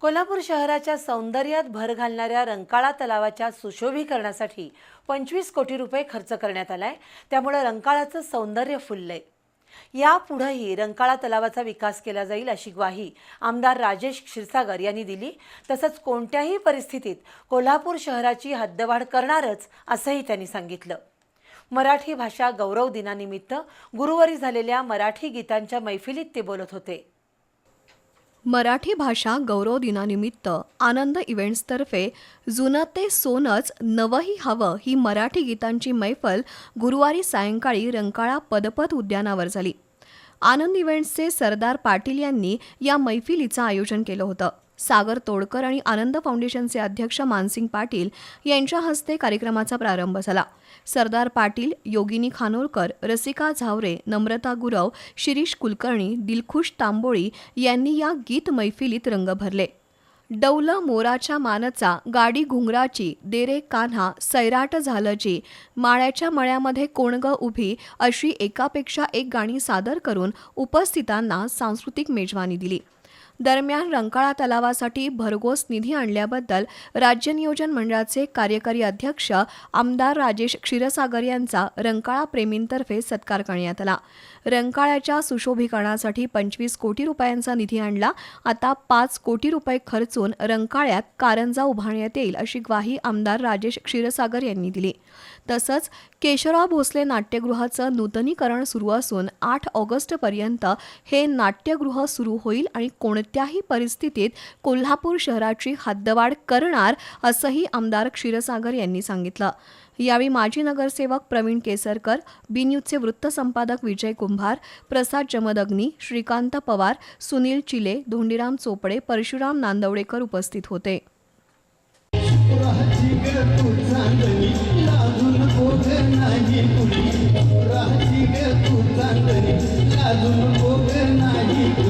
कोल्हापूर शहराच्या सौंदर्यात भर घालणाऱ्या रंकाळा तलावाच्या सुशोभीकरणासाठी पंचवीस कोटी रुपये खर्च करण्यात आलाय. त्यामुळे रंकाळाचं सौंदर्य फुललंय. यापुढेही रंकाळा तलावाचा विकास केला जाईल अशी ग्वाही आमदार राजेश क्षीरसागर यांनी दिली. तसंच कोणत्याही परिस्थितीत कोल्हापूर शहराची हद्दवाढ करणारच असंही त्यांनी सांगितलं. मराठी भाषा गौरव दिनानिमित्त गुरुवारी झालेल्या मराठी गीतांच्या मैफिलीत ते बोलत होते. मराठी भाषा गौरव दिनानिमित्त आनंद इव्हेंट्सतर्फे जुनं ते सोनंच नवंही हवं ही मराठी गीतांची मैफल गुरुवारी सायंकाळी रंकाळा पदपथ उद्यानावर झाली. आनंद इव्हेंट्सचे सरदार पाटील यांनी या मैफिलीचं आयोजन केलं होतं. सागर तोडकर आणि आनंद फाउंडेशनचे अध्यक्ष मानसिंग पाटील यांच्या हस्ते कार्यक्रमाचा प्रारंभ झाला. सरदार पाटील योगिनी खानोलकर रसिका झावरे नम्रता गुरव शिरीष कुलकर्णी दिलखुश तांबोळी यांनी या गीत मैफिलीत रंग भरले. डौल मोराच्या मानचा गाडी घुंगराची देरे कान्हा सैराट झालची माळ्याच्या मळ्यामध्ये कोणग उभी अशी एकापेक्षा एक गाणी सादर करून उपस्थितांना सांस्कृतिक मेजवानी दिली. दरम्यान रंकाळा तलावासाठी भरघोस निधी आणल्याबद्दल राज्य नियोजन मंडळाचे कार्यकारी अध्यक्ष आमदार राजेश क्षीरसागर यांचा रंकाळा प्रेमींतर्फे सत्कार करण्यात आला. रंकाळ्याच्या सुशोभीकरणासाठी पंचवीस कोटी रुपयांचा निधी आणला. आता पाच कोटी रुपये खर्चून रंकाळ्यात कारंजा उभारण्यात येईल अशी ग्वाही आमदार राजेश क्षीरसागर यांनी दिली. तसंच केशवराव भोसले नाट्यगृहाचं नूतनीकरण सुरू असून आठ ऑगस्टपर्यंत हे नाट्यगृह सुरू होईल आणि कोणत्याही परिस्थितीत कोल्हापूर शहराची हद्दवाढ करणार असंही आमदार क्षीरसागर यांनी सांगितलं. यावेळी माजी नगरसेवक प्रवीण केसरकर बी न्यूजचे वृत्तसंपादक विजय कुंभार प्रसाद जमदग्नी श्रीकांत पवार सुनील चिले धोंडीराम चोपडे परशुराम नांदवडेकर उपस्थित होते. तू लाजून नाही